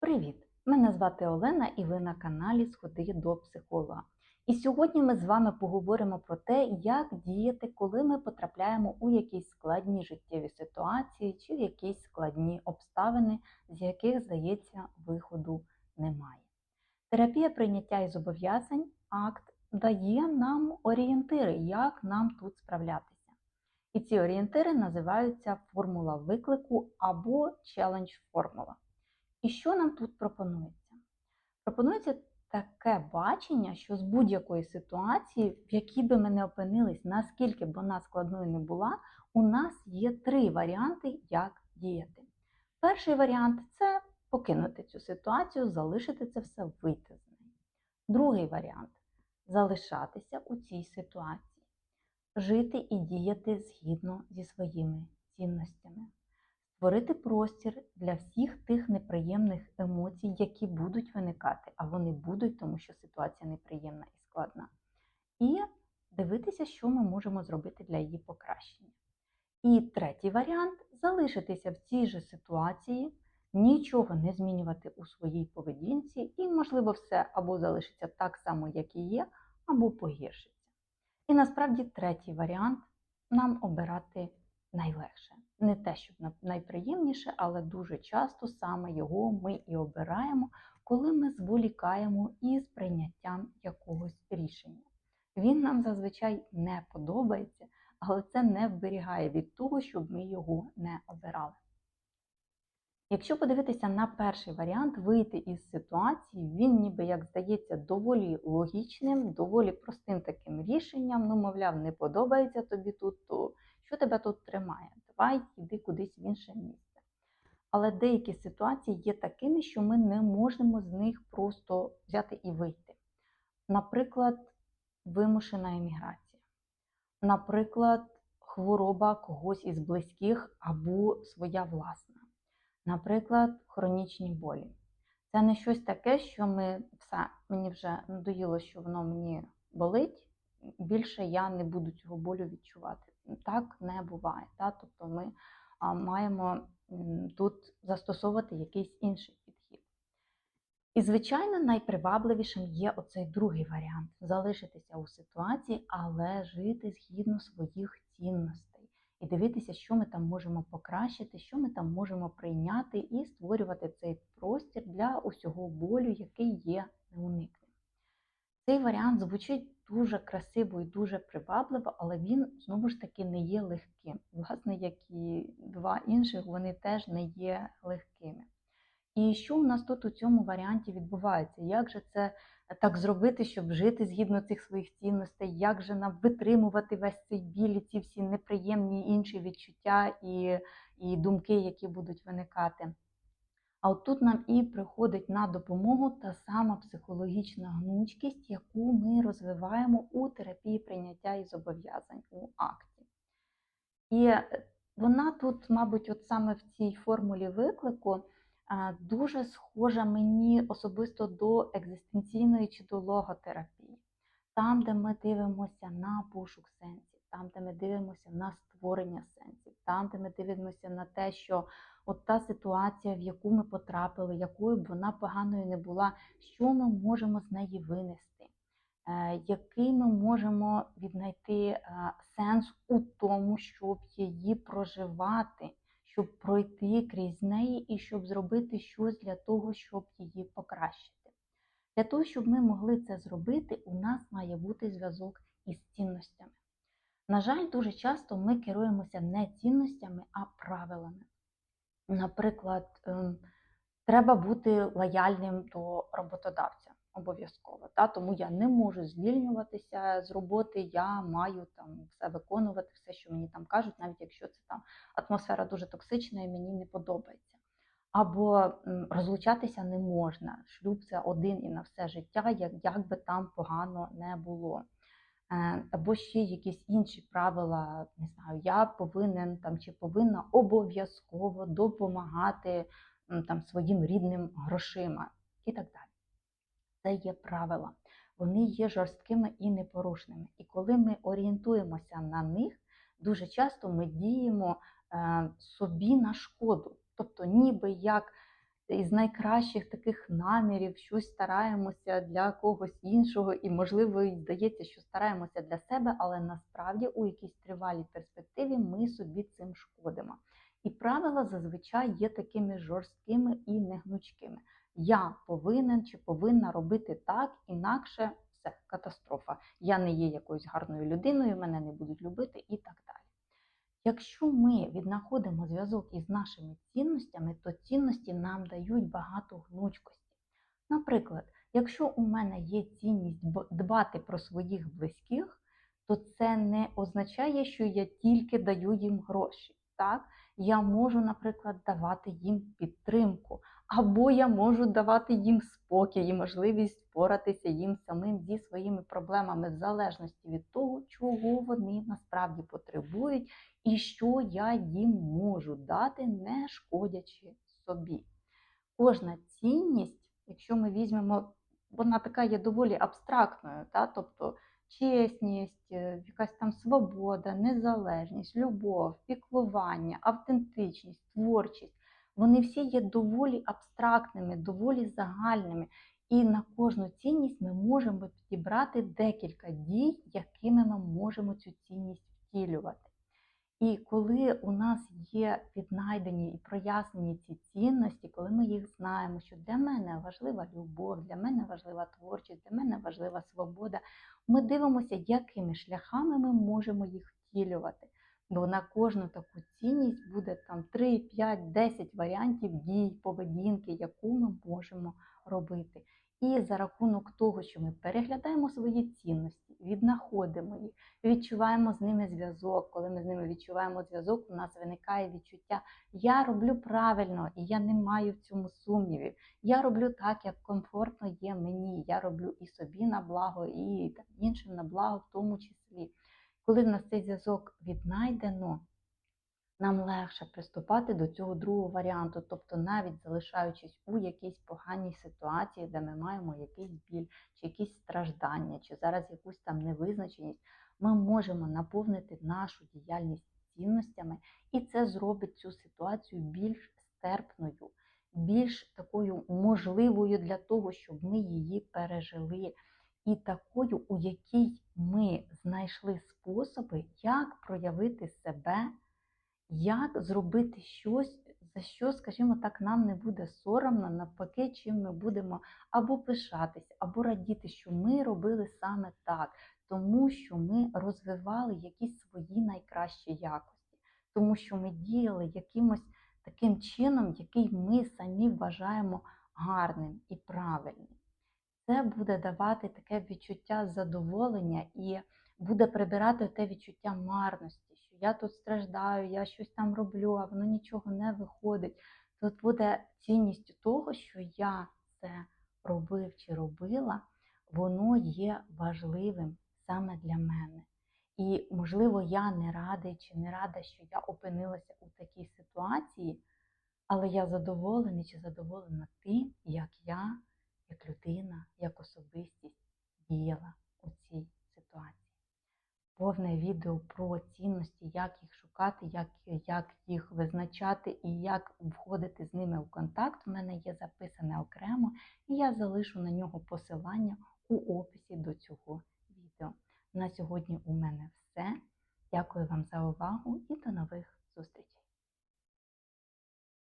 Привіт! Мене звати Олена і ви на каналі Сходи до психолога. І сьогодні ми з вами поговоримо про те, як діяти, коли ми потрапляємо у якісь складні життєві ситуації чи в якісь складні обставини, з яких, здається, виходу немає. Терапія прийняття і зобов'язань акт дає нам орієнтири, як нам тут справлятися. І ці орієнтири називаються формула виклику або челендж формула. І що нам тут пропонується? Пропонується таке бачення, що з будь-якої ситуації, в якій би ми не опинились, наскільки б вона складною не була, у нас є три варіанти, як діяти. Перший варіант це покинути цю ситуацію, залишити це все, вийти з неї. Другий варіант залишатися у цій ситуації, жити і діяти згідно зі своїми цінностями створити простір для всіх тих неприємних емоцій, які будуть виникати, а вони будуть, тому що ситуація неприємна і складна. І дивитися, що ми можемо зробити для її покращення. І третій варіант залишитися в цій же ситуації, нічого не змінювати у своїй поведінці, і, можливо, все або залишиться так само, як і є, або погіршиться. І насправді третій варіант нам обирати найлегше. Не те, щоб найприємніше, але дуже часто саме його ми і обираємо, коли ми зволікаємо із прийняттям якогось рішення. Він нам зазвичай не подобається, але це не вберігає від того, щоб ми його не обирали. Якщо подивитися на перший варіант, вийти із ситуації, він ніби, як здається, доволі логічним, доволі простим таким рішенням. Ну, мовляв, не подобається тобі тут, то що тебе тут тримає? Давай йди кудись в інше місце. Але деякі ситуації є такими, що ми не можемо з них просто взяти і вийти. Наприклад, вимушена еміграція. Наприклад, хвороба когось із близьких або своя власна. Наприклад, хронічні болі. Це не щось таке, що ми все, мені вже надоїло, що воно мені болить. Більше я не буду цього болю відчувати так не буває. Так? Тобто ми маємо тут застосовувати якийсь інший підхід. І, звичайно, найпривабливішим є оцей другий варіант залишитися у ситуації, але жити згідно своїх цінностей. І дивитися, що ми там можемо покращити, що ми там можемо прийняти, і створювати цей простір для усього болю, який є неуникним. Цей варіант звучить дуже красиво і дуже привабливо, але він знову ж таки не є легким. Власне, як і два інших, вони теж не є легкими. І що у нас тут у цьому варіанті відбувається? Як же це так зробити, щоб жити згідно цих своїх цінностей? Як же нам витримувати весь цей біль, ці всі неприємні інші відчуття і, і думки, які будуть виникати? А от тут нам і приходить на допомогу та сама психологічна гнучкість, яку ми розвиваємо у терапії прийняття і зобов'язань у акті. І е, вона тут, мабуть, от саме в цій формулі виклику дуже схожа мені особисто до екзистенційної чи до логотерапії, там, де ми дивимося на пошук сенсів, там, де ми дивимося на створення сенсів, де ми дивимося на те, що от та ситуація, в яку ми потрапили, якою б вона поганою не була, що ми можемо з неї винести, е, який ми можемо віднайти е, сенс у тому, щоб її проживати, щоб пройти крізь неї і щоб зробити щось для того, щоб її покращити. Для того, щоб ми могли це зробити, у нас має бути зв'язок із цінностями. На жаль, дуже часто ми керуємося не цінностями, а правилами. Наприклад, ем, треба бути лояльним до роботодавця обов'язково. Та? Тому я не можу звільнюватися з роботи, я маю там все виконувати, все, що мені там кажуть, навіть якщо це там атмосфера дуже токсична і мені не подобається. Або розлучатися не можна. Шлюб це один і на все життя, як, як би там погано не було. Е, або ще якісь інші правила, не знаю, я повинен там чи повинна обов'язково допомагати там своїм рідним грошима і так далі. Це є правила. Вони є жорсткими і непорушними. І коли ми орієнтуємося на них, дуже часто ми діємо е, собі на шкоду. Тобто, ніби як із найкращих таких намірів щось стараємося для когось іншого, і, можливо, і здається, що стараємося для себе, але насправді у якійсь тривалій перспективі ми собі цим шкодимо. І правила зазвичай є такими жорсткими і негнучкими. Я повинен чи повинна робити так, інакше все, катастрофа. Я не є якоюсь гарною людиною, мене не будуть любити і так далі. Якщо ми віднаходимо зв'язок із нашими цінностями, то цінності нам дають багато гнучкості. Наприклад, якщо у мене є цінність дбати про своїх близьких, то це не означає, що я тільки даю їм гроші. Так? Я можу, наприклад, давати їм підтримку, або я можу давати їм спокій і можливість впоратися їм самим зі своїми проблемами в залежності від того, чого вони насправді потребують і що я їм можу дати, не шкодячи собі. Кожна цінність, якщо ми візьмемо, вона така є доволі абстрактною, та? тобто чесність, е, якась там свобода, незалежність, любов, піклування, автентичність, творчість. Вони всі є доволі абстрактними, доволі загальними. І на кожну цінність ми можемо підібрати декілька дій, якими ми можемо цю цінність втілювати. І коли у нас є віднайдені і прояснені ці цінності, коли ми їх знаємо, що для мене важлива любов, для мене важлива творчість, для мене важлива свобода, ми дивимося, якими шляхами ми можемо їх втілювати. Бо на кожну таку цінність буде там 3, 5, 10 варіантів дій, поведінки, яку ми можемо робити. І за рахунок того, що ми переглядаємо свої цінності, віднаходимо їх, відчуваємо з ними зв'язок. Коли ми з ними відчуваємо зв'язок, у нас виникає відчуття Я роблю правильно, і я не маю в цьому сумнівів. Я роблю так, як комфортно є мені. Я роблю і собі на благо, і іншим на благо в тому числі. Коли в нас цей зв'язок віднайдено, нам легше приступати до цього другого варіанту, тобто навіть залишаючись у якійсь поганій ситуації, де ми маємо якийсь біль, чи якісь страждання, чи зараз якусь там невизначеність, ми можемо наповнити нашу діяльність цінностями, і це зробить цю ситуацію більш стерпною, більш такою можливою для того, щоб ми її пережили. І такою, у якій ми знайшли способи, як проявити себе як зробити щось, за що, скажімо так, нам не буде соромно, навпаки, чим ми будемо або пишатись, або радіти, що ми робили саме так, тому що ми розвивали якісь свої найкращі якості, тому що ми діяли якимось таким чином, який ми самі вважаємо гарним і правильним. Це буде давати таке відчуття задоволення і буде прибирати те відчуття марності, що я тут страждаю, я щось там роблю, а воно нічого не виходить. Тут буде цінність того, що я це робив чи робила, воно є важливим саме для мене. І, можливо, я не радий чи не рада, що я опинилася у такій ситуації, але я задоволений чи задоволена тим, як я, як людина, як особистість діяла у цій ситуації повне відео про цінності, як їх шукати, як, як їх визначати і як входити з ними в контакт. У мене є записане окремо, і я залишу на нього посилання у описі до цього відео. На сьогодні у мене все. Дякую вам за увагу і до нових зустрічей!